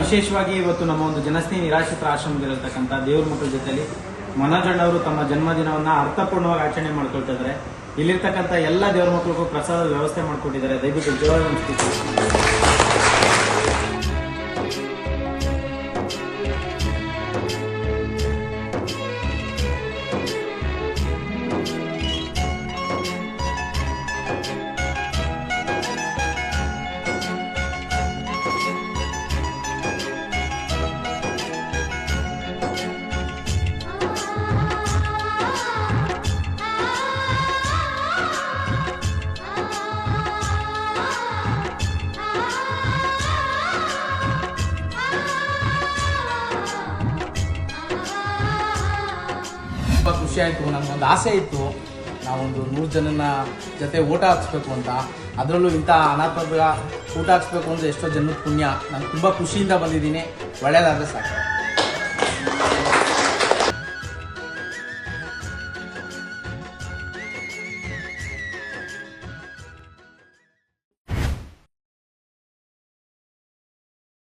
ವಿಶೇಷವಾಗಿ ಇವತ್ತು ನಮ್ಮ ಒಂದು ಜನಸ್ನೇಹಿ ನಿರಾಶ್ರಿತ ಆಶ್ರಮದಲ್ಲಿರ್ತಕ್ಕಂಥ ದೇವ್ರ ಮಕ್ಕಳ ಜೊತೆಲಿ ಮನೋಜಣ್ಣ ಅವರು ತಮ್ಮ ಜನ್ಮದಿನವನ್ನ ಅರ್ಥಪೂರ್ಣವಾಗಿ ಆಚರಣೆ ಮಾಡ್ಕೊಳ್ತಾ ಇದ್ದಾರೆ ಇಲ್ಲಿರ್ತಕ್ಕಂಥ ಎಲ್ಲ ದೇವ್ರ ಮಕ್ಕಳಿಗೂ ಪ್ರಸಾದ ವ್ಯವಸ್ಥೆ ಮಾಡ್ಕೊಟ್ಟಿದ್ದಾರೆ. ದಯವಿಟ್ಟು ಜೋರ Thank you. ತುಂಬ ಖುಷಿ ಆಯಿತು. ನಮಗೊಂದು ಆಸೆ ಇತ್ತು. ನಾವೊಂದು ನೂರು ಜನನ ಜೊತೆ ಊಟ ಹಾಕ್ಸ್ಬೇಕು ಅಂತ. ಅದರಲ್ಲೂ ಇಂಥ ಅನಾಥ ಊಟ ಹಾಕ್ಸ್ಬೇಕು ಅಂದರೆ ಎಷ್ಟೋ ಜನದ ಪುಣ್ಯ. ನಾನು ತುಂಬ ಖುಷಿಯಿಂದ ಬಂದಿದ್ದೀನಿ. ಒಳ್ಳೆಯದಾದರೆ ಸಾಕು.